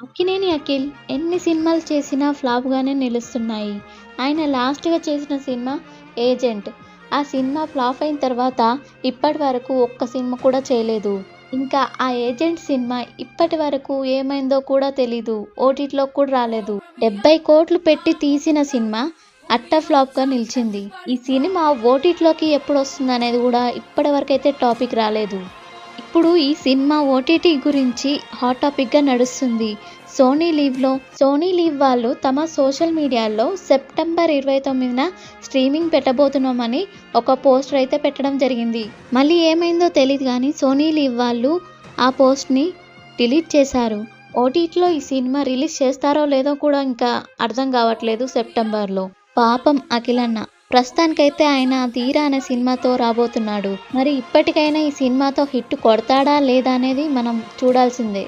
అక్కినేని అఖిల్ ఎన్ని సినిమాలు చేసినా ఫ్లాప్గానే నిలుస్తున్నాయి. ఆయన లాస్ట్గా చేసిన సినిమా ఏజెంట్. ఆ సినిమా ఫ్లాప్ అయిన తర్వాత ఇప్పటి వరకు ఒక్క సినిమా కూడా చేయలేదు. ఇంకా ఆ ఏజెంట్ సినిమా ఇప్పటి వరకు ఏమైందో కూడా తెలీదు. ఓటీటీలో కూడా రాలేదు. డెబ్బై కోట్లు పెట్టి తీసిన సినిమా అట్ట ఫ్లాప్గా నిలిచింది. ఈ సినిమా ఓటీటీలోకి ఎప్పుడు వస్తుంది అనేది కూడా ఇప్పటి వరకు అయితే టాపిక్ రాలేదు. ఇప్పుడు ఈ సినిమా ఓటీటీ గురించి హాట్ టాపిక్గా నడుస్తుంది. సోనీ లీవ్లో సోనీ లీవ్ వాళ్ళు తమ సోషల్ మీడియాలో సెప్టెంబర్ ఇరవై తొమ్మిదిన స్ట్రీమింగ్ పెట్టబోతున్నామని ఒక పోస్టర్ అయితే పెట్టడం జరిగింది. మళ్ళీ ఏమైందో తెలియదు కానీ సోనీ లీవ్ వాళ్ళు ఆ పోస్ట్ని డిలీట్ చేశారు. ఓటీటీలో ఈ సినిమా రిలీజ్ చేస్తారో లేదో కూడా ఇంకా అర్థం కావట్లేదు సెప్టెంబర్లో. పాపం అఖిలన్న. ప్రస్తుతానికైతే ఆయన ధీరా అనే సినిమాతో రాబోతున్నాడు. మరి ఇప్పటికైనా ఈ సినిమాతో హిట్ కొడతాడా లేదా అనేది మనం చూడాల్సిందే.